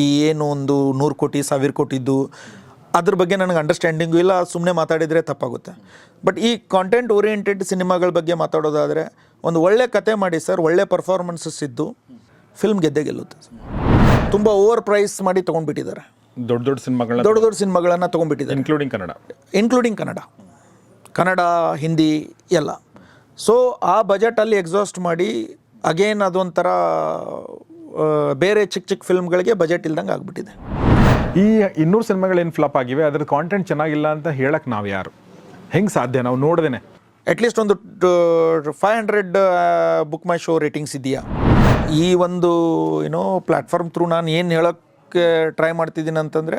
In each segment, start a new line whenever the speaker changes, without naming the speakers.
ಈ ಏನು ಒಂದು ನೂರು ಕೋಟಿ ಸಾವಿರ ಕೋಟಿದ್ದು ಅದ್ರ ಬಗ್ಗೆ ನನಗೆ ಅಂಡರ್ಸ್ಟ್ಯಾಂಡಿಂಗು ಇಲ್ಲ. ಸುಮ್ಮನೆ ಮಾತಾಡಿದರೆ ತಪ್ಪಾಗುತ್ತೆ. ಬಟ್ ಈ ಕಾಂಟೆಂಟ್ ಓರಿಯೆಂಟೆಡ್ ಸಿನಿಮಾಗಳ ಬಗ್ಗೆ ಮಾತಾಡೋದಾದರೆ ಒಂದು ಒಳ್ಳೆ ಕತೆ ಮಾಡಿ ಸರ್ ಒಳ್ಳೆ ಪರ್ಫಾರ್ಮೆನ್ಸಸ್ ಇದ್ದು ಫಿಲ್ಮ್ ಗೆದ್ದೇ ಗೆಲ್ಲುತ್ತೆ ತುಂಬ ಓವರ್ ಪ್ರೈಸ್ ಮಾಡಿ ತೊಗೊಂಡ್ಬಿಟ್ಟಿದ್ದಾರೆ.
ದೊಡ್ಡ ದೊಡ್ಡ ಸಿನಿಮಾಗಳ
ದೊಡ್ಡ ದೊಡ್ಡ ಸಿನಿಮಾಗಳನ್ನು ತೊಗೊಂಡ್ಬಿಟ್ಟಿದ್ದಾರೆ.
ಇನ್ಕ್ಲೂಡಿಂಗ್ ಕನ್ನಡ.
ಇನ್ಕ್ಲೂಡಿಂಗ್ ಕನ್ನಡ. ಕನ್ನಡ ಹಿಂದಿ ಎಲ್ಲ. ಸೊ ಆ ಬಜೆಟಲ್ಲಿ ಎಕ್ಸಾಸ್ಟ್ ಮಾಡಿ ಅಗೇನ್ ಅದೊಂಥರ ಬೇರೆ ಚಿಕ್ಕ ಚಿಕ್ಕ ಫಿಲ್ಮ್ಗಳಿಗೆ ಬಜೆಟ್ ಇಲ್ದಂಗೆ ಆಗ್ಬಿಟ್ಟಿದೆ.
ಈ ಇನ್ನೂರು ಸಿನಿಮಾಗಳು ಏನು ಫ್ಲಾಪ್ ಆಗಿವೆ? ಅದ್ರ ಕಾಂಟೆಂಟ್ ಚೆನ್ನಾಗಿಲ್ಲ ಅಂತ ಹೇಳಕ್ಕೆ ನಾವು ಯಾರು? ಹೆಂಗೆ ಸಾಧ್ಯ? ನಾವು ನೋಡ್ದೇನೆ.
ಅಟ್ಲೀಸ್ಟ್ ಒಂದು ಫೈವ್ ಹಂಡ್ರೆಡ್ ಬುಕ್ ಮೈ ಶೋ ರೇಟಿಂಗ್ಸ್ ಇದೆಯಾ? ಈ ಒಂದು ಏನೋ ಪ್ಲ್ಯಾಟ್ಫಾರ್ಮ್ ಥ್ರೂ ನಾನು ಏನು ಹೇಳೋಕ್ಕೆ ಟ್ರೈ ಮಾಡ್ತಿದ್ದೀನಿ ಅಂತಂದರೆ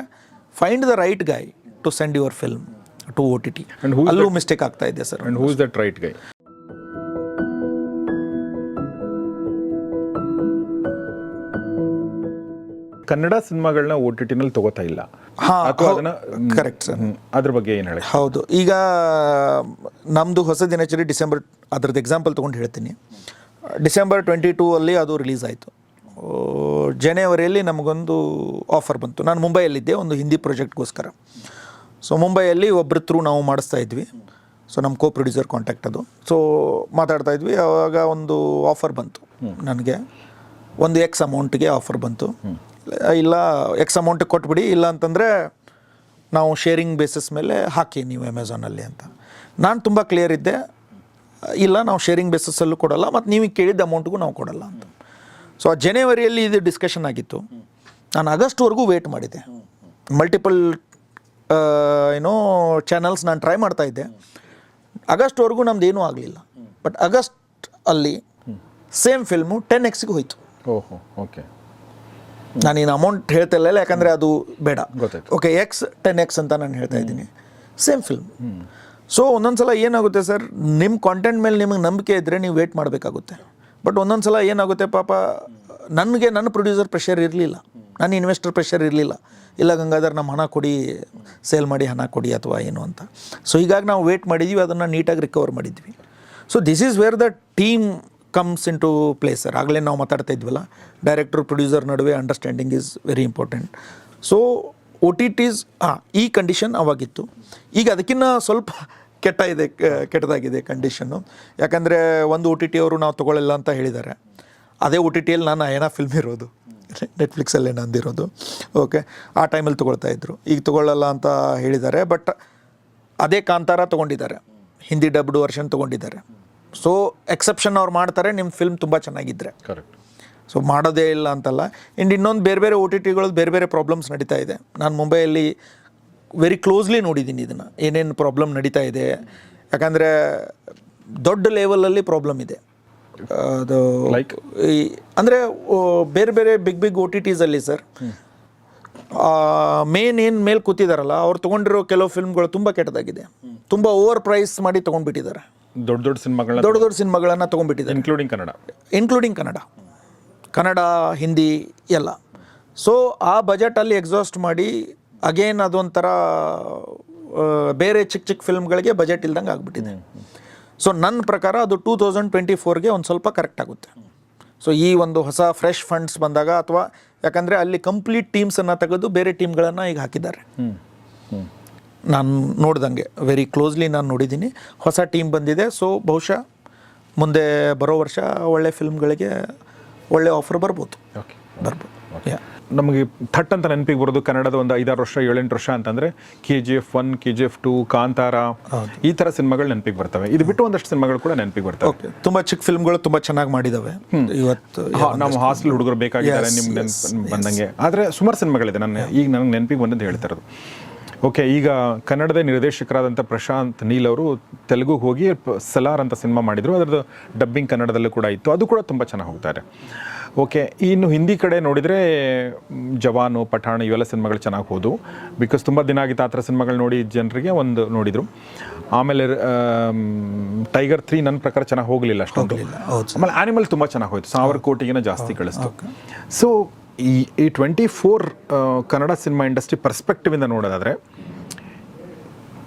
find the right guy to send your film to O T T ಅಲ್ಲೂ ಮಿಸ್ಟೇಕ್ ಆಗ್ತಾ ಇದೆ sir.
And who's that right guy Kannada ಸಿನಿಮಾಗಳನ್ನ ಓ ಟಿ ಟಿನಲ್ಲಿ ತಗೋತಾ ಇಲ್ಲ. ಅಥವಾ ಅದನ್ನ. ಹ್ಮ್, ಅದ್ರ ಬಗ್ಗೆ ಏನು ಹೇಳಿ?
ಹೌದು. ಈಗ ನಮ್ಮದು ಹೊಸ ದಿನಚರಿ ಡಿಸೆಂಬರ್ ಅದ್ರದ್ದು ಎಕ್ಸಾಂಪಲ್ ತೊಗೊಂಡು ಹೇಳ್ತೀನಿ. ಡಿಸೆಂಬರ್ ಟ್ವೆಂಟಿ ಟೂ ಅಲ್ಲಿ ಅದು ರಿಲೀಸ್ ಆಯಿತು. ಜನವರಿಯಲ್ಲಿ ನಮಗೊಂದು ಆಫರ್ ಬಂತು. ನಾನು ಮುಂಬೈಯಲ್ಲಿದ್ದೆ ಒಂದು ಹಿಂದಿ ಪ್ರಾಜೆಕ್ಟ್ಗೋಸ್ಕರ ಸೊ ಮುಂಬೈಯಲ್ಲಿ ಒಬ್ಬರ ಥ್ರೂ ನಾವು ಮಾಡಿಸ್ತಾ ಇದ್ವಿ. ಸೊ ನಮ್ಮ ಕೋ ಪ್ರೊಡ್ಯೂಸರ್ ಕಾಂಟ್ಯಾಕ್ಟ್ ಅದು. ಸೊ ಮಾತಾಡ್ತಾ ಇದ್ವಿ. ಆವಾಗ ಒಂದು ಆಫರ್ ಬಂತು ನನಗೆ. ಒಂದು ಎಕ್ಸ್ ಅಮೌಂಟ್ಗೆ ಆಫರ್ ಬಂತು. ಇಲ್ಲ ಎಕ್ಸ್ ಅಮೌಂಟ್ ಕೊಟ್ಬಿಡಿ, ಇಲ್ಲ ಅಂತಂದರೆ ನಾವು ಶೇರಿಂಗ್ ಬೇಸಿಸ್ ಮೇಲೆ ಹಾಕಿ ನೀವು ಅಮೆಝಾನಲ್ಲಿ ಅಂತ. ನಾನು ತುಂಬ ಕ್ಲಿಯರ್ ಇದ್ದೆ. ಇಲ್ಲ, ನಾವು ಶೇರಿಂಗ್ ಬೇಸಿಸಲ್ಲೂ ಕೊಡಲ್ಲ, ಮತ್ತು ನೀವು ಕೇಳಿದ ಅಮೌಂಟ್ಗೂ ನಾವು ಕೊಡಲ್ಲ ಅಂತ. ಸೊ ಆ ಜನವರಿಯಲ್ಲಿ ಇದು ಡಿಸ್ಕಷನ್ ಆಗಿತ್ತು. ನಾನು ಆಗಸ್ಟ್ವರೆಗೂ ವೇಟ್ ಮಾಡಿದ್ದೆ. ಮಲ್ಟಿಪಲ್ ಏನೋ ಚಾನಲ್ಸ್ ನಾನು ಟ್ರೈ ಮಾಡ್ತಾ ಇದ್ದೆ. ಆಗಸ್ಟ್ವರೆಗೂ ನಮ್ದು ಏನೂ ಆಗಲಿಲ್ಲ. ಬಟ್ ಆಗಸ್ಟ್ ಅಲ್ಲಿ ಸೇಮ್ ಫಿಲ್ಮು ಟೆನ್ ಎಕ್ಸ್ಗೆ ಹೋಯಿತು.
ಓಹೋ ಓಕೆ
ನಾನು ಏನು ಅಮೌಂಟ್ ಹೇಳ್ತಾ ಇಲ್ಲ ಯಾಕಂದರೆ ಅದು ಬೇಡ.
ಗೊತ್ತಾಯ್ತು.
ಓಕೆ ಎಕ್ಸ್ ಟೆನ್ ಎಕ್ಸ್ ಅಂತ ನಾನು ಹೇಳ್ತಾ ಇದ್ದೀನಿ. ಸೇಮ್ ಫಿಲ್ಮ್ ಸೊ ಒಂದೊಂದು ಸಲ ಏನಾಗುತ್ತೆ ಸರ್ ನಿಮ್ಮ ಕಾಂಟೆಂಟ್ ಮೇಲೆ ನಿಮಗೆ ನಂಬಿಕೆ ಇದ್ದರೆ ನೀವು ವೇಟ್ ಮಾಡಬೇಕಾಗುತ್ತೆ. ಬಟ್ ಒಂದೊಂದು ಸಲ ಏನಾಗುತ್ತೆ ಪಾಪ ನನಗೆ ನನ್ನ ಪ್ರೊಡ್ಯೂಸರ್ ಪ್ರೆಷರ್ ಇರಲಿಲ್ಲ. ನನ್ನ ಇನ್ವೆಸ್ಟರ್ ಪ್ರೆಷರ್ ಇರಲಿಲ್ಲ. ಇಲ್ಲ ಗಂಗಾಧರ್ ನಮ್ಮ ಹಣ ಕೊಡಿ ಸೇಲ್ ಮಾಡಿ ಹಣ ಕೊಡಿ ಅಥವಾ ಏನು ಅಂತ. ಸೊ ಹೀಗಾಗಿ ನಾವು ವೇಟ್ ಮಾಡಿದ್ವಿ ಅದನ್ನು ನೀಟಾಗಿ ರಿಕವರ್ ಮಾಡಿದ್ವಿ. So this is where the team comes in to play sir ಆಗಲೇ ನಾವು ಮಾತಾಡ್ತಾ ಇದ್ವಲ್ಲ ಡೈರೆಕ್ಟರ್ ಪ್ರೊಡ್ಯೂಸರ್ ನಡುವೆ understanding is very important so O T Ts ಹಾಂ ಈ ಕಂಡೀಷನ್ ಅವಾಗಿತ್ತು. ಈಗ ಅದಕ್ಕಿಂತ ಸ್ವಲ್ಪ ಕೆಟ್ಟ ಇದೆ ಕೆಟ್ಟದಾಗಿದೆ ಕಂಡೀಷನ್ನು ಯಾಕಂದರೆ ಒಂದು ಒ ಟಿ ಟಿ ಅವರು ನಾವು ತೊಗೊಳ್ಳಿಲ್ಲ ಅಂತ ಹೇಳಿದ್ದಾರೆ. ಅದೇ ಒ ಟಿ ಟಿಯಲ್ಲಿ ನಾನು ಏನೋ ಫಿಲ್ಮ್ ಇರೋದು. ನೆಟ್ಫ್ಲಿಕ್ಸಲ್ಲೇ ನಂದಿರೋದು ಓಕೆ ಆ ಟೈಮಲ್ಲಿ ತೊಗೊಳ್ತಾ ಇದ್ರು. ಈಗ ತೊಗೊಳ್ಳಲ್ಲ ಅಂತ ಹೇಳಿದ್ದಾರೆ ಬಟ್ ಅದೇ ಕಾಂತಾರ ತೊಗೊಂಡಿದ್ದಾರೆ. ಹಿಂದಿ ಡಬ್ಡ್ ವರ್ಷನ್ ತೊಗೊಂಡಿದ್ದಾರೆ. ಸೊ ಎಕ್ಸೆಪ್ಷನ್ ಅವ್ರು ಮಾಡ್ತಾರೆ ನಿಮ್ಮ ಫಿಲ್ಮ್ ತುಂಬ ಚೆನ್ನಾಗಿದ್ದರೆ
ಕರೆಕ್ಟ್
ಸೊ ಮಾಡೋದೇ ಇಲ್ಲ ಅಂತಲ್ಲ. ಆ್ಯಂಡ್ ಇನ್ನೊಂದು ಬೇರೆ ಬೇರೆ ಒ ಟಿ ಟಿಗಳದ್ದು ಬೇರೆ ಬೇರೆ ಪ್ರಾಬ್ಲಮ್ಸ್ ನಡೀತಾ ಇದೆ. ನಾನು ಮುಂಬೈಯಲ್ಲಿ ವೆರಿ ಕ್ಲೋಸ್ಲಿ ನೋಡಿದ್ದೀನಿ ಇದನ್ನು. ಏನೇನು ಪ್ರಾಬ್ಲಮ್ ನಡೀತಾ ಇದೆ. ಯಾಕಂದರೆ ದೊಡ್ಡ ಲೆವೆಲಲ್ಲಿ ಪ್ರಾಬ್ಲಮ್ ಇದೆ. ಅದು
ಲೈಕ್
ಈ ಅಂದರೆ ಬೇರೆ ಬೇರೆ ಬಿಗ್ ಬಿಗ್ ಓ ಟಿ ಟೀಸಲ್ಲಿ ಸರ್ ಮೇನ್ ಏನು ಮೇಲೆ ಕೂತಿದಾರಲ್ಲ ಅವ್ರು ತೊಗೊಂಡಿರೋ ಕೆಲವು ಫಿಲ್ಮ್ಗಳು ತುಂಬ ಕೆಟ್ಟದಾಗಿದೆ. ತುಂಬ ಓವರ್ ಪ್ರೈಸ್ ಮಾಡಿ ತೊಗೊಂಡ್ಬಿಟ್ಟಿದ್ದಾರೆ.
ದೊಡ್ಡ ದೊಡ್ಡ ಸಿನಿಮಾಗಳನ್ನ
ದೊಡ್ಡ ದೊಡ್ಡ ಸಿನಿಮಾಗಳನ್ನು ತೊಗೊಂಡ್ಬಿಟ್ಟಿದ್ದಾರೆ.
ಇನ್ಕ್ಲೂಡಿಂಗ್ ಕನ್ನಡ.
ಇನ್ಕ್ಲೂಡಿಂಗ್ ಕನ್ನಡ. ಕನ್ನಡ ಹಿಂದಿ ಎಲ್ಲ. ಸೊ ಆ ಬಜೆಟಲ್ಲಿ ಎಕ್ಸಾಸ್ಟ್ ಮಾಡಿ ಅಗೇನ್ ಅದೊಂಥರ ಬೇರೆ ಚಿಕ್ಕ ಚಿಕ್ಕ ಫಿಲ್ಮ್ಗಳಿಗೆ ಬಜೆಟ್ ಇಲ್ದಂಗೆ ಆಗ್ಬಿಟ್ಟಿದೆ. ಸೊ ನನ್ನ ಪ್ರಕಾರ ಅದು ಟೂ ತೌಸಂಡ್ ಟ್ವೆಂಟಿ ಫೋರ್ಗೆ ಒಂದು ಸ್ವಲ್ಪ ಕರೆಕ್ಟ್ ಆಗುತ್ತೆ. ಸೊ ಈ ಒಂದು ಹೊಸ ಫ್ರೆಶ್ ಫಂಡ್ಸ್ ಬಂದಾಗ ಅಥವಾ ಯಾಕಂದರೆ ಅಲ್ಲಿ ಕಂಪ್ಲೀಟ್ ಟೀಮ್ಸನ್ನು ತೆಗೆದು ಬೇರೆ ಟೀಮ್ಗಳನ್ನು ಈಗ ಹಾಕಿದ್ದಾರೆ.
ಹ್ಞೂ ಹ್ಞೂ
ನಾನು ನೋಡ್ದಂಗೆ ವೆರಿ ಕ್ಲೋಸ್ಲಿ ನಾನು ನೋಡಿದ್ದೀನಿ. ಹೊಸ ಟೀಮ್ ಬಂದಿದೆ ಸೊ ಬಹುಶಃ ಮುಂದೆ ಬರೋ ವರ್ಷ ಒಳ್ಳೆ ಫಿಲ್ಮ್ಗಳಿಗೆ ಒಳ್ಳೆ ಆಫರ್ ಬರ್ಬೋದು.
ಓಕೆ
ಬರ್ಬೋದು.
ನಮಗೆ ಥಟ್ ಅಂತ ನೆನಪಿಗೆ ಬರೋದು ಕನ್ನಡದ ಒಂದು ಐದಾರು ವರ್ಷ ಏಳೆಂಟು ವರ್ಷ ಅಂತಂದರೆ K G F one K G F two Kantara ಈ ಥರ ಸಿನಿಮಾಗಳು ನೆನಪಿಗೆ ಬರ್ತವೆ. ಇದು ಬಿಟ್ಟು ಒಂದಷ್ಟು ಸಿನಿಮಾಗಳು ಕೂಡ ನೆನಪಿಗೆ ಬರ್ತವೆ.
ಓಕೆ ತುಂಬ ಚಿಕ್ಕ ಫಿಲ್ಮ್ಗಳು ತುಂಬ ಚೆನ್ನಾಗಿ ಮಾಡಿದ್ದಾವೆ ಇವತ್ತು
ನಾವು ಹಾಸ್ಟೆಲ್ ಹುಡುಗರು ಬೇಕಾಗಿದ್ದಾರೆ ನಿಮ್ಗೆ ಬಂದಂಗೆ. ಆದರೆ ಸುಮಾರು ಸಿನಿಮಾಗಳಿದೆ. ನಾನು ಈಗ ನನಗೆ ನೆನಪಿಗೆ ಬಂದಂತ ಹೇಳ್ತಾ ಇರೋದು. ಓಕೆ ಈಗ ಕನ್ನಡದ ನಿರ್ದೇಶಕರಾದಂಥ ಪ್ರಶಾಂತ್ ನೀಲ್ ಅವರು ತೆಲುಗು ಹೋಗಿ ಸಲಾರ್ ಅಂತ ಸಿನಿಮಾ ಮಾಡಿದರು. ಅದರದ್ದು ಡಬ್ಬಿಂಗ್ ಕನ್ನಡದಲ್ಲೂ ಕೂಡ ಇತ್ತು. ಅದು ಕೂಡ ತುಂಬ ಚೆನ್ನಾಗಿ ಹೋಗ್ತಾರೆ. ಓಕೆ ಇನ್ನು ಹಿಂದಿ ಕಡೆ ನೋಡಿದರೆ ಜವಾನು ಪಠಾಣ ಇವೆಲ್ಲ ಸಿನಿಮಾಗಳು ಚೆನ್ನಾಗಿ ಹೋದವು. ಬಿಕಾಸ್ ತುಂಬ ದಿನ ಆಗಿತ್ತು ಆ ಥರ ಸಿನಿಮಾಗಳು ನೋಡಿ ಜನರಿಗೆ ಒಂದು ನೋಡಿದರು. ಆಮೇಲೆ ಟೈಗರ್ ತ್ರೀ ನನ್ನ ಪ್ರಕಾರ ಚೆನ್ನಾಗಿ ಹೋಗಲಿಲ್ಲ ಅಷ್ಟೊಂದು. ಆಮೇಲೆ ಆ್ಯನಿಮಲ್ ತುಂಬ ಚೆನ್ನಾಗಿ ಹೋಯ್ತು. ಸಾವಿರ ಕೋಟಿಗಿನ ಜಾಸ್ತಿ ಕಳಿಸ್ತು. ಸೊ ಈ ಈ twenty four Kannada cinema industry ಪರ್ಸ್ಪೆಕ್ಟಿವಿಂದ ನೋಡೋದಾದರೆ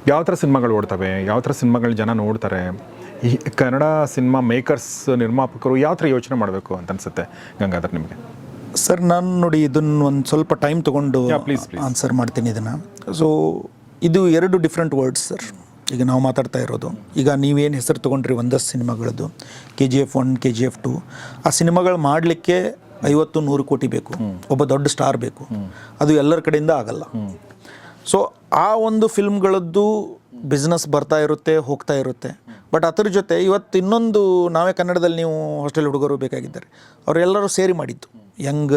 ಯಾವ ಥರ ಸಿನಿಮಾಗಳು ಓಡ್ತವೆ ಯಾವ ಥರ ಸಿನಿಮಾಗಳು ಜನ ನೋಡ್ತಾರೆ ಈ ಕನ್ನಡ ಸಿನಿಮಾ ಮೇಕರ್ಸ್ ನಿರ್ಮಾಪಕರು ಯಾವ ಥರ ಯೋಚನೆ ಮಾಡಬೇಕು ಅಂತ ಅನ್ಸುತ್ತೆ ಗಂಗಾಧರ್ ನಿಮಗೆ?
ಸರ್ ನಾನು ನೋಡಿ ಇದನ್ನು ಒಂದು ಸ್ವಲ್ಪ ಟೈಮ್ ತೊಗೊಂಡು. ಆನ್ಸರ್ ಮಾಡ್ತೀನಿ ಇದನ್ನು. ಸೊ ಇದು ಎರಡು ಡಿಫ್ರೆಂಟ್ ವರ್ಡ್ಸ್ ಸರ್ ಈಗ ನಾವು ಮಾತಾಡ್ತಾ ಇರೋದು. ಈಗ ನೀವೇನು ಹೆಸರು ತೊಗೊಂಡ್ರಿ ಒಂದಷ್ಟು ಸಿನಿಮಾಗಳದ್ದು K G F one K G F two ಆ ಸಿನಿಮಾಗಳು ಮಾಡಲಿಕ್ಕೆ ಐವತ್ತು ನೂರು ಕೋಟಿ ಬೇಕು. ಒಬ್ಬ ದೊಡ್ಡ ಸ್ಟಾರ್ ಬೇಕು. ಅದು ಎಲ್ಲರ ಕಡೆಯಿಂದ ಆಗಲ್ಲ. ಸೊ ಆ ಒಂದು ಫಿಲ್ಮ್ಗಳದ್ದು ಬಿಸ್ನೆಸ್ ಬರ್ತಾ ಇರುತ್ತೆ, ಹೋಗ್ತಾ ಇರುತ್ತೆ. ಬಟ್ ಅದ್ರ ಜೊತೆ ಇವತ್ತು ಇನ್ನೊಂದು, ನಾವೇ ಕನ್ನಡದಲ್ಲಿ ನೀವು ಹಾಸ್ಟೆಲ್ ಹುಡುಗರು ಬೇಕಾಗಿದ್ದಾರೆ. ಅವರೆಲ್ಲರೂ ಸೇರಿ ಮಾಡಿದ್ದು. ಯಂಗ್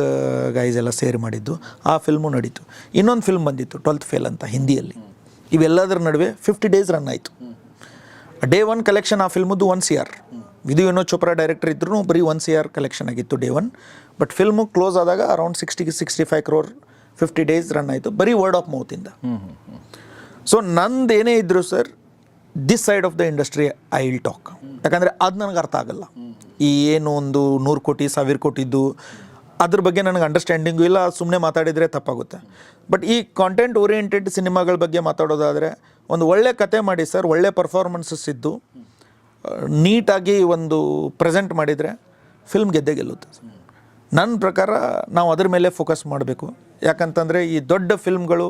ಗೈಸ್ ಎಲ್ಲ ಸೇರಿ ಮಾಡಿದ್ದು. ಆ ಫಿಲ್ಮು ನಡೀತು. ಇನ್ನೊಂದು ಫಿಲ್ಮ್ ಬಂದಿತ್ತು ಟ್ವೆಲ್ತ್ ಫೇಲ್ ಅಂತ ಹಿಂದಿಯಲ್ಲಿ. ಇವೆಲ್ಲದರ ನಡುವೆ ಫಿಫ್ಟಿ ಡೇಸ್ ರನ್ ಆಯಿತು. ಡೇ ಒನ್ ಕಲೆಕ್ಷನ್ ಆ ಫಿಲ್ಮದ್ದು one C R Vidhu Vinod Chopra director ಇದ್ರೂ ಬರೀ ಒನ್ ಸಿ ಆರ್ ಕಲೆಕ್ಷನ್ ಆಗಿತ್ತು day one but film close ಆದಾಗ around sixty sixty five crore fifty days run ಆಯಿತು. ಬರೀ ವರ್ಡ್ ಆಫ್ ಮೌತಿಂದ so ನಂದು ಏನೇ ಇದ್ರು sir this side of the industry I will talk ಯಾಕಂದರೆ ಅದು ನನಗೆ ಅರ್ಥ ಆಗಲ್ಲ. ಈ ಏನು ಒಂದು ನೂರು ಕೋಟಿ ಸಾವಿರ ಕೋಟಿದ್ದು ಅದ್ರ ಬಗ್ಗೆ ನನಗೆ ಅಂಡರ್ಸ್ಟ್ಯಾಂಡಿಂಗು ಇಲ್ಲ. ಸುಮ್ಮನೆ ಮಾತಾಡಿದರೆ ತಪ್ಪಾಗುತ್ತೆ. ಬಟ್ ಈ ಕಾಂಟೆಂಟ್ ಓರಿಯೆಂಟೆಡ್ ಸಿನಿಮಾಗಳ ಬಗ್ಗೆ ಮಾತಾಡೋದಾದರೆ ಒಂದು ಒಳ್ಳೆ ಕತೆ ಮಾಡಿ ಸರ್ ಒಳ್ಳೆ ಪರ್ಫಾರ್ಮೆನ್ಸಸ್ ಇದ್ದು ನೀಟಾಗಿ ಒಂದು ಪ್ರೆಸೆಂಟ್ ಮಾಡಿದರೆ ಫಿಲ್ಮ್ ಗೆದ್ದೇ ಗೆಲ್ಲುತ್ತೆ. ನನ್ನ ಪ್ರಕಾರ ನಾವು ಅದ್ರ ಮೇಲೆ ಫೋಕಸ್ ಮಾಡಬೇಕು. ಯಾಕಂತಂದರೆ ಈ ದೊಡ್ಡ ಫಿಲ್ಮ್ಗಳು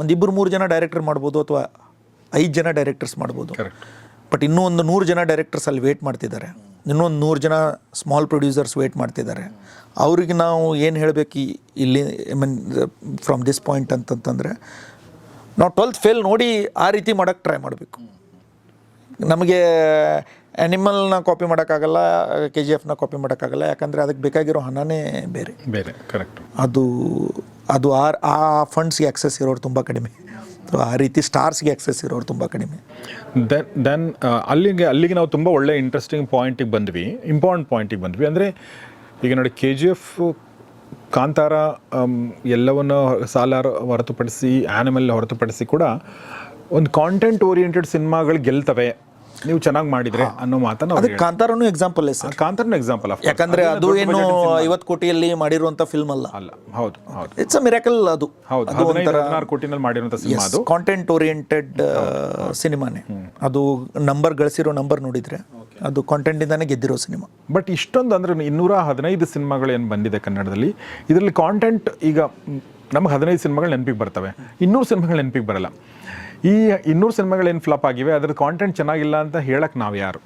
ಒಂದು ಇಬ್ಬರು ಮೂರು ಜನ ಡೈರೆಕ್ಟರ್ ಮಾಡ್ಬೋದು ಅಥವಾ ಐದು ಜನ ಡೈರೆಕ್ಟರ್ಸ್ ಮಾಡ್ಬೋದು. ಬಟ್ ಇನ್ನೂ ಒಂದು ನೂರು ಜನ ಡೈರೆಕ್ಟರ್ಸ್ ಅಲ್ಲಿ ವೇಟ್ ಮಾಡ್ತಿದ್ದಾರೆ. ಇನ್ನೊಂದು ನೂರು ಜನ ಸ್ಮಾಲ್ ಪ್ರೊಡ್ಯೂಸರ್ಸ್ ವೇಟ್ ಮಾಡ್ತಿದ್ದಾರೆ. ಅವ್ರಿಗೆ ನಾವು ಏನು ಹೇಳಬೇಕು ಇಲ್ಲಿ I mean from this point ಅಂತಂತಂದರೆ ನಾವು ಟ್ವೆಲ್ತ್ ಫೇಲ್ ನೋಡಿ ಆ ರೀತಿ ಮಾಡೋಕ್ಕೆ ಟ್ರೈ ಮಾಡಬೇಕು. ನಮಗೆ ಆ್ಯನಿಮಲ್ನ ಕಾಪಿ ಮಾಡೋಕ್ಕಾಗಲ್ಲ ಕೆ ಜಿ ಎಫ್ನ ಕಾಪಿ ಮಾಡೋಕ್ಕಾಗಲ್ಲ ಯಾಕಂದರೆ ಅದಕ್ಕೆ ಬೇಕಾಗಿರೋ ಹಣನೇ ಬೇರೆ.
ಬೇರೆ ಕರೆಕ್ಟ್
ಅದು ಅದು ಆ ಆ ಫಂಡ್ಸ್ಗೆ ಆಕ್ಸೆಸ್ ಇರೋರು ತುಂಬ ಕಡಿಮೆ. ಸೊ ಆ ರೀತಿ ಸ್ಟಾರ್ಸ್ಗೆ ಆಕ್ಸೆಸ್ ಇರೋರು ತುಂಬ ಕಡಿಮೆ.
ದೆನ್ ದೆನ್ ಅಲ್ಲಿಗೆ ಅಲ್ಲಿಗೆ ನಾವು ತುಂಬ ಒಳ್ಳೆ ಇಂಟ್ರೆಸ್ಟಿಂಗ್ ಪಾಯಿಂಟಿಗೆ ಬಂದ್ವಿ ಇಂಪಾರ್ಟೆಂಟ್ ಪಾಯಿಂಟಿಗೆ ಬಂದ್ವಿ. ಅಂದರೆ ಈಗ ನೋಡಿ ಕೆ ಜಿ ಎಫ್ ಕಾಂತಾರ ಎಲ್ಲವನ್ನು ಸಾಲ ಹೊರತುಪಡಿಸಿ ಆ್ಯನಿಮಲ್ ಹೊರತುಪಡಿಸಿ ಕೂಡ ಒಂದು ಕಾಂಟೆಂಟ್ ಓರಿಯೆಂಟೆಡ್ ಸಿನಿಮಾಗಳು ಗೆಲ್ತವೆ. ನೀವು ಚೆನ್ನಾಗಿ ಮಾಡಿದ್ರೆ ಅನ್ನೋ ಮಾತನ್ನ
ಅದಕ್ಕೆ ಕಾಂತಾರನು ಎಕ್ಸಾಂಪಲ್ ಸರ್
ಕಾಂತಾರನು ಎಕ್ಸಾಂಪಲ್
ಯಾಕಂದ್ರೆ ಅದು ಏನು ಐವತ್ತು ಕೋಟಿಯಲ್ಲಿ ಮಾಡಿರುವಂತ ಫಿಲ್ಮ್ ಅಲ್ಲ.
ಅಲ್ಲ ಹೌದು ಹೌದು.
ಇಟ್ಸ್ ಅ ಮಿರಾಕಲ್ ಅದು.
ಹೌದು ಅದು ಹದಿನಾರು ಕೋಟಿನಲ್ಲಿ ಮಾಡಿರುವಂತ ಸಿನಿಮಾ ಅದು.
ಕಾಂಟೆಂಟ್ ಓರಿಯೆಂಟೆಡ್ ಸಿನಿಮಾನೇ ಅದು ನಂಬರ್ ಗಳಿಸಿರೋ ನಂಬರ್ ನೋಡಿದ್ರೆ ಅದು ಕಾಂಟೆಂಟ್ ಇಂದಾನೆ ಗೆದ್ದಿರೋ ಸಿನಿಮಾ
ಬಟ್ ಇಷ್ಟೊಂದು ಅಂದ್ರೆ ಇನ್ನೂರ ಹದಿನೈದು ಸಿನಿಮಾಗಳು ಏನು ಬಂದಿದೆ ಕನ್ನಡದಲ್ಲಿ ಇದರಲ್ಲಿ ಕಾಂಟೆಂಟ್ ಈಗ ನಮಗೆ ಹದಿನೈದು ಸಿನಿಮಾಗಳು ನೆನಪಿಗೆ ಬರ್ತವೆ. ಇನ್ನೂರು ಸಿನಿಮಾಗಳು ನೆನಪಿಗೆ ಬರಲ್ಲ. ಈ ಇನ್ನೂರು ಸಿನಿಮಾಗಳು ಏನು ಫ್ಲಾಪ್ ಆಗಿವೆ ಅದ್ರ ಕಾಂಟೆಂಟ್ ಚೆನ್ನಾಗಿಲ್ಲ ಅಂತ ಹೇಳಕ್ ನಾವು ಯಾರು?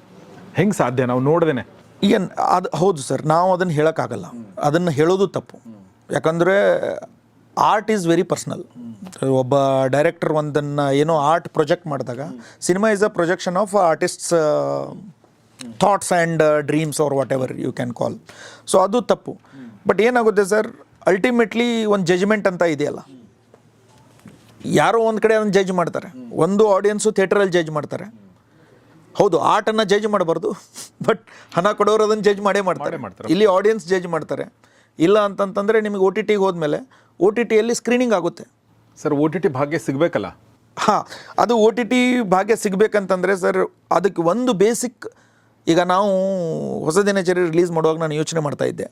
ಹೆಂಗೆ ಸಾಧ್ಯ? ನಾವು ನೋಡ್ದೇನೆ.
ಈಗ ಅದು ಹೌದು ಸರ್ ನಾವು ಅದನ್ನು ಹೇಳೋಕ್ಕಾಗಲ್ಲ. ಅದನ್ನು ಹೇಳೋದು ತಪ್ಪು. ಯಾಕಂದರೆ ಆರ್ಟ್ ಈಸ್ ವೆರಿ ಪರ್ಸ್ನಲ್ ಒಬ್ಬ ಡೈರೆಕ್ಟರ್ ಒಂದನ್ನು ಏನೋ ಆರ್ಟ್ ಪ್ರೊಜೆಕ್ಟ್ ಮಾಡಿದಾಗ cinema is a projection of artists thoughts and dreams or whatever you can call so ಅದು ತಪ್ಪು. ಬಟ್ ಏನಾಗುತ್ತೆ ಸರ್ ಅಲ್ಟಿಮೇಟ್ಲಿ ಒಂದು ಜಜ್ಮೆಂಟ್ ಅಂತ ಇದೆಯಲ್ಲ. ಯಾರೋ ಒಂದು ಕಡೆ ಅದನ್ನು ಜಡ್ಜ್ ಮಾಡ್ತಾರೆ. ಒಂದು ಆಡಿಯನ್ಸು ಥಿಯೇಟ್ರಲ್ಲಿ ಜಡ್ಜ್ ಮಾಡ್ತಾರೆ. ಹೌದು ಆರ್ಟನ್ನು ಜಡ್ಜ್ ಮಾಡಬಾರ್ದು ಬಟ್ ಹಣ ಕೊಡೋರು ಅದನ್ನು ಜಡ್ಜ್ ಮಾಡೇ ಮಾಡ್ತಾರೆ. ಇಲ್ಲಿ ಆಡಿಯನ್ಸ್ ಜಡ್ಜ್ ಮಾಡ್ತಾರೆ. ಇಲ್ಲ ಅಂತಂತಂದರೆ ನಿಮಗೆ ಒ ಟಿ ಟಿಗೆ ಹೋದ್ಮೇಲೆ ಒ ಟಿ ಟಿಯಲ್ಲಿ ಸ್ಕ್ರೀನಿಂಗ್ ಆಗುತ್ತೆ.
ಸರ್ ಒ ಟಿ ಟಿ ಭಾಗ್ಯ ಸಿಗಬೇಕಲ್ಲ?
ಹಾಂ ಅದು ಒ ಟಿ ಟಿ ಭಾಗ್ಯ ಸಿಗಬೇಕಂತಂದರೆ ಸರ್ ಅದಕ್ಕೆ ಒಂದು ಬೇಸಿಕ್ ಈಗ ನಾವು ಹೊಸ ದಿನಚರಿ ರಿಲೀಸ್ ಮಾಡುವಾಗ ನಾನು ಯೋಚನೆ ಮಾಡ್ತಾ ಇದ್ದೆ.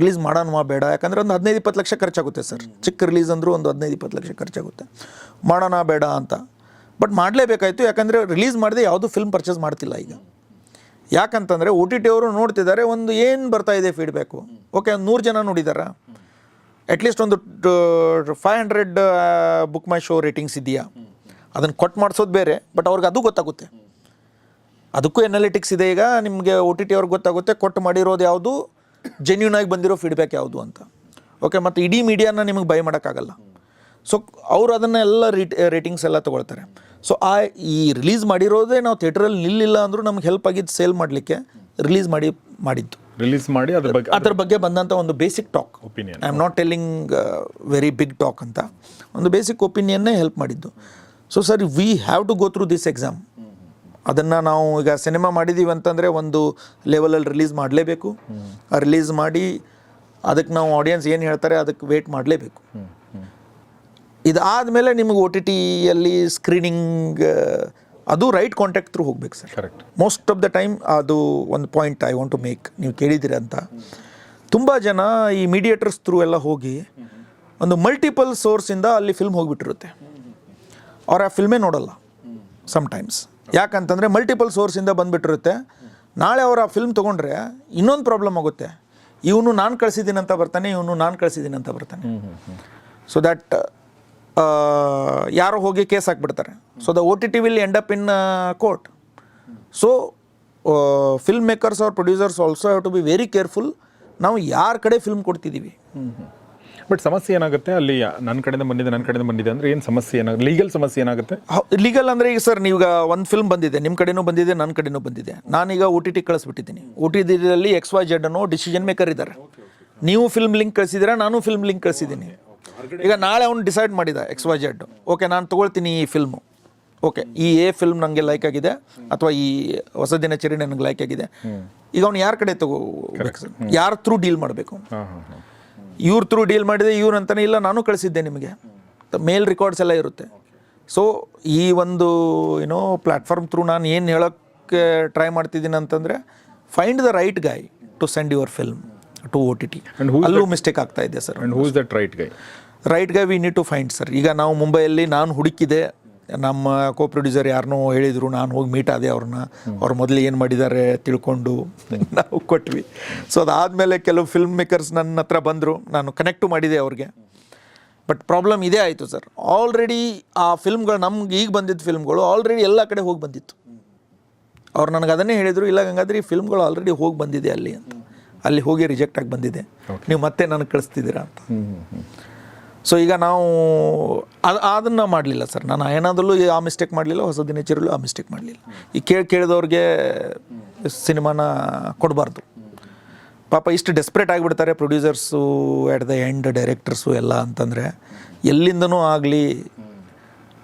ರಿಲೀಸ್ ಮಾಡೋಣ ಬೇಡ? ಯಾಕಂದರೆ ಒಂದು ಹದಿನೈದು ಇಪ್ಪತ್ತು ಲಕ್ಷ ಖರ್ಚಾಗುತ್ತೆ ಸರ್. ಚಿಕ್ಕ ರಿಲೀಸ್ ಅಂದರೂ ಒಂದು ಹದಿನೈದು ಇಪ್ಪತ್ತು ಲಕ್ಷ ಖರ್ಚಾಗುತ್ತೆ. ಮಾಡೋಣ ಬೇಡ ಅಂತ. ಬಟ್ ಮಾಡಲೇಬೇಕಾಯಿತು, ಯಾಕಂದರೆ ರಿಲೀಸ್ ಮಾಡದೆ ಯಾವುದೂ ಫಿಲ್ಮ್ ಪರ್ಚೇಸ್ ಮಾಡ್ತಿಲ್ಲ ಈಗ. ಯಾಕಂತಂದರೆ ಒ ಟಿ ಟಿ ಅವರು ನೋಡ್ತಿದ್ದಾರೆ, ಒಂದು ಏನು ಬರ್ತಾ ಇದೆ ಫೀಡ್ಬ್ಯಾಕು ಓಕೆ ಒಂದು ನೂರು ಜನ ನೋಡಿದಾರಾ. ಅಟ್ಲೀಸ್ಟ್ ಒಂದು ಫೈವ್ ಹಂಡ್ರೆಡ್ ಬುಕ್ ಮೈ ಶೋ ರೇಟಿಂಗ್ಸ್ ಇದೆಯಾ? ಅದನ್ನು ಕೊಟ್ಟು ಮಾಡಿಸೋದು ಬೇರೆ ಬಟ್ ಅವ್ರಿಗೆ ಅದು ಗೊತ್ತಾಗುತ್ತೆ. ಅದಕ್ಕೂ ಎನಾಲಿಟಿಕ್ಸ್ ಇದೆ ಈಗ. ನಿಮಗೆ ಒ ಟಿ ಟಿ ಅವ್ರಿಗೆ ಗೊತ್ತಾಗುತ್ತೆ ಕೊಟ್ಟು ಮಾಡಿರೋದು ಯಾವುದು? ಜೆನ್ಯೂನ್ ಆಗಿ ಬಂದಿರೋ ಫೀಡ್ಬ್ಯಾಕ್ ಯಾವುದು ಅಂತ. ಓಕೆ ಮತ್ತು ಇಡೀ ಮೀಡಿಯಾನ ನಿಮಗೆ ಬೈ ಮಾಡೋಕ್ಕಾಗಲ್ಲ. ಸೊ ಅವರು ಅದನ್ನೆಲ್ಲ ರೇಟ್ ರೇಟಿಂಗ್ಸ್ ಎಲ್ಲ ತೊಗೊಳ್ತಾರೆ. ಸೊ ಆ ಈ ರಿಲೀಸ್ ಮಾಡಿರೋದೇ ನಾವು ಥಿಯೇಟ್ರಲ್ಲಿ ನಿಲ್ಲಿಲ್ಲ ಅಂದರೂ ನಮ್ಗೆ ಹೆಲ್ಪ್ ಆಗಿದ್ದು ಸೇಲ್ ಮಾಡಲಿಕ್ಕೆ ರಿಲೀಸ್ ಮಾಡಿ ಮಾಡಿದ್ದು.
ರಿಲೀಸ್ ಮಾಡಿ ಅದ್ರ ಬಗ್ಗೆ
ಅದ್ರ ಬಗ್ಗೆ ಬಂದಂಥ ಒಂದು basic talk
opinion
I am not telling very big talk ಅಂತ. ಒಂದು ಬೇಸಿಕ್ ಒಪಿನಿಯನ್ನೇ ಹೆಲ್ಪ್ ಮಾಡಿದ್ದು. So sir we have to go through this exam ಅದನ್ನು ನಾವು ಈಗ ಸಿನಿಮಾ ಮಾಡಿದ್ದೀವಿ ಅಂತಂದರೆ ಒಂದು ಲೆವೆಲಲ್ಲಿ ರಿಲೀಸ್ ಮಾಡಲೇಬೇಕು. ರಿಲೀಸ್ ಮಾಡಿ ಅದಕ್ಕೆ ನಾವು ಆಡಿಯನ್ಸ್ ಏನು ಹೇಳ್ತಾರೆ ಅದಕ್ಕೆ ವೇಟ್ ಮಾಡಲೇಬೇಕು. ಇದಾದಮೇಲೆ ನಿಮಗೆ ಒ ಟಿ ಟಿಯಲ್ಲಿ ಸ್ಕ್ರೀನಿಂಗ್ ಅದು ರೈಟ್ ಕಾಂಟ್ಯಾಕ್ಟ್ ಥ್ರೂ ಹೋಗ್ಬೇಕು sir.
Correct
most of the time ಅದು ಒಂದು point I want to make ನೀವು ಕೇಳಿದ್ದೀರಿ ಅಂತ. ತುಂಬ ಜನ ಈ ಮೀಡಿಯೇಟರ್ಸ್ ಥ್ರೂ ಎಲ್ಲ ಹೋಗಿ ಒಂದು ಮಲ್ಟಿಪಲ್ ಸೋರ್ಸಿಂದ ಅಲ್ಲಿ ಫಿಲ್ಮ್ ಹೋಗಿಬಿಟ್ಟಿರುತ್ತೆ. ಅವ್ರು ಆ ಫಿಲ್ಮೇ ನೋಡಲ್ಲ ಸಮ್ಟೈಮ್ಸ್ ಯಾಕಂತಂದರೆ ಮಲ್ಟಿಪಲ್ ಸೋರ್ಸಿಂದ ಬಂದುಬಿಟ್ಟಿರುತ್ತೆ. ನಾಳೆ ಅವರ ಆ ಫಿಲ್ಮ್ ತೊಗೊಂಡ್ರೆ ಇನ್ನೊಂದು ಪ್ರಾಬ್ಲಮ್ ಆಗುತ್ತೆ. ಇವನು ನಾನು ಕಳಿಸಿದ್ದೀನಿ ಅಂತ ಬರ್ತಾನೆ ಇವನು ನಾನು ಕಳಿಸಿದ್ದೀನಿ ಅಂತ ಬರ್ತಾನೆ. ಸೊ ದ್ಯಾಟ್ ಯಾರೋ ಹೋಗಿ case ಹಾಕ್ಬಿಡ್ತಾರೆ. So the O T T will end up in court so film makers ಅವ್ರ producers also have to be very careful ನಾವು ಯಾರ ಕಡೆ ಫಿಲ್ಮ್ ಕೊಡ್ತಿದ್ದೀವಿ
ಬಟ್ ಸಮಸ್ಯೆ ಏನಾಗುತ್ತೆ? ಅಲ್ಲಿ ನನ್ನ ಕಡೆಯಿಂದ ಬಂದಿದೆ ನನ್ನ ಕಡೆಯಿಂದ ಬಂದಿದೆ ಅಂದ್ರೆ ಏನು ಸಮಸ್ಯೆ ಏನಾಗುತ್ತೆ ಲೀಗಲ್ ಸಮಸ್ಯೆ ಏನಾಗುತ್ತೆ?
ಲೀಗಲ್ ಅಂದರೆ ಈಗ ಸರ್ ನೀವು ಒಂದು ಫಿಲ್ಮ್ ಬಂದಿದೆ ನಿಮ್ಮ ಕಡೆನೂ ಬಂದಿದೆ ನನ್ನ ಕಡೆನೂ ಬಂದಿದೆ. ನಾನೀಗ ಒ ಟಿ ಟಿ ಕಳಿಸ್ಬಿಟ್ಟಿದ್ದೀನಿ. ಒ ಟಿ ಟಿದಲ್ಲಿ ಎಕ್ಸ್ ವೈ ಜೆಡ್ ಅನ್ನೋ ಡಿಸಿಷನ್ ಮೇಕರ್ ಇದ್ದಾರೆ. ನೀವು ಫಿಲ್ಮ್ ಲಿಂಕ್ ಕಳಿಸಿದ್ದೀರಾ ನಾನು ಫಿಲ್ಮ್ ಲಿಂಕ್ ಕಳಿಸಿದ್ದೀನಿ. ಈಗ ನಾಳೆ ಅವ್ನು ಡಿಸೈಡ್ ಮಾಡಿದ ಎಕ್ಸ್ ವೈ ಜೆಡ್ ಓಕೆ ನಾನು ತೊಗೊಳ್ತೀನಿ ಈ ಫಿಲ್ಮು ಓಕೆ ಈ ಎ ಫಿಲ್ಮ್ ನನಗೆ ಲೈಕ್ ಆಗಿದೆ ಅಥವಾ ಈ ಹೊಸ ದಿನಚರಿ ನನಗೆ ಲೈಕ್ ಆಗಿದೆ. ಈಗ ಅವ್ನು ಯಾರ ಕಡೆ ತಗೋಬೇಕು ಸರ್ ಯಾರ ಥ್ರೂ ಡೀಲ್ ಮಾಡಬೇಕು? ಇವ್ರ ಥ್ರೂ ಡೀಲ್ ಮಾಡಿದೆ ಇವ್ರು ಅಂತಾನೆ ಇಲ್ಲ ನಾನು ಕಳಿಸಿದ್ದೆ ನಿಮಗೆ. ಮೇಲ್ ರೆಕಾರ್ಡ್ಸ್ ಎಲ್ಲ ಇರುತ್ತೆ. ಸೊ ಈ ಒಂದು ಏನೋ ಪ್ಲ್ಯಾಟ್ಫಾರ್ಮ್ ಥ್ರೂ ನಾನು ಏನು ಹೇಳೋಕ್ಕೆ ಟ್ರೈ ಮಾಡ್ತಿದ್ದೀನಿ ಅಂತಂದರೆ find the right guy to send your film to O T T ಅಲ್ಲೂ ಮಿಸ್ಟೇಕ್ ಆಗ್ತಾ ಇದೆ sir
that right guy
right guy we need to find sir ಈಗ ನಾವು ಮುಂಬೈಯಲ್ಲಿ ನಾನು ಹುಡುಕಿದೆ ನಮ್ಮ ಕೋ ಪ್ರೊಡ್ಯೂಸರ್ ಯಾರನ್ನೋ ಹೇಳಿದರು ನಾನು ಹೋಗಿ ಮೀಟ್ ಆದೆ ಅವ್ರನ್ನ ಅವ್ರು ಮೊದಲು ಏನು ಮಾಡಿದ್ದಾರೆ ತಿಳ್ಕೊಂಡು ನಾವು ಕೊಟ್ವಿ. ಸೊ ಅದಾದಮೇಲೆ ಕೆಲವು ಫಿಲ್ಮ್ ಮೇಕರ್ಸ್ ನನ್ನ ಹತ್ರ ಬಂದರು ನಾನು ಕನೆಕ್ಟು ಮಾಡಿದೆ ಅವ್ರಿಗೆ. ಬಟ್ ಪ್ರಾಬ್ಲಮ್ ಇದೇ ಆಯಿತು ಸರ್ ಆಲ್ರೆಡಿ ಆ ಫಿಲ್ಮ್ಗಳು ನಮ್ಗೆ ಈಗ ಬಂದಿದ್ದ ಫಿಲ್ಮ್ಗಳು ಆಲ್ರೆಡಿ ಎಲ್ಲ ಕಡೆ ಹೋಗಿ ಬಂದಿತ್ತು. ಅವ್ರು ನನಗೆ ಅದನ್ನೇ ಹೇಳಿದರು ಇಲ್ಲ ಹಂಗಾದ್ರೆ ಈ ಫಿಲ್ಮ್ಗಳು ಆಲ್ರೆಡಿ ಹೋಗಿ ಬಂದಿದೆ ಅಲ್ಲಿ ಅಂತ. ಅಲ್ಲಿ ಹೋಗಿ ರಿಜೆಕ್ಟ್ ಆಗಿ ಬಂದಿದೆ. ನೀವು ಮತ್ತೆ ನನಗೆ ಕಳಿಸ್ತಿದ್ದೀರಾ ಅಂತ. ಸೊ ಈಗ ನಾವು ಅದು ಅದನ್ನು ಮಾಡಲಿಲ್ಲ ಸರ್. ನಾನು ಏನಾದರೂ ಆ ಮಿಸ್ಟೇಕ್ ಮಾಡಲಿಲ್ಲ ಹೊಸ ದಿನಚರಲ್ಲೂ ಆ ಮಿಸ್ಟೇಕ್ ಮಾಡಲಿಲ್ಲ. ಈ ಕೇಳಿ ಕೇಳಿದವ್ರಿಗೆ ಸಿನಿಮಾನ ಕೊಡಬಾರ್ದು. ಪಾಪ ಇಷ್ಟು ಡೆಸ್ಪ್ರೇಟ್ ಆಗಿಬಿಡ್ತಾರೆ producers at the end directors ಎಲ್ಲ ಅಂತಂದರೆ ಎಲ್ಲಿಂದನೂ ಆಗಲಿ.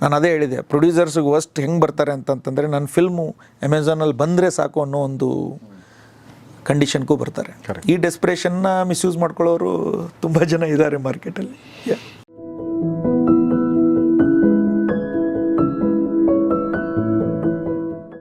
ನಾನು ಅದೇ ಹೇಳಿದೆ ಪ್ರೊಡ್ಯೂಸರ್ಸ್ಗೆ ವಸ್ಟ್ ಹೆಂಗೆ ಬರ್ತಾರೆ ಅಂತಂತಂದರೆ ನನ್ನ ಫಿಲ್ಮು ಅಮೆಝಾನಲ್ಲಿ ಬಂದರೆ ಸಾಕು ಅನ್ನೋ ಒಂದು ಕಂಡೀಷನ್ಗೂ ಬರ್ತಾರೆ. ಈ ಡೆಸ್ಪ್ರೇಷನ್ನ ಮಿಸ್ಯೂಸ್ ಮಾಡ್ಕೊಳ್ಳೋರು ತುಂಬ ಜನ ಇದ್ದಾರೆ ಮಾರ್ಕೆಟಲ್ಲಿ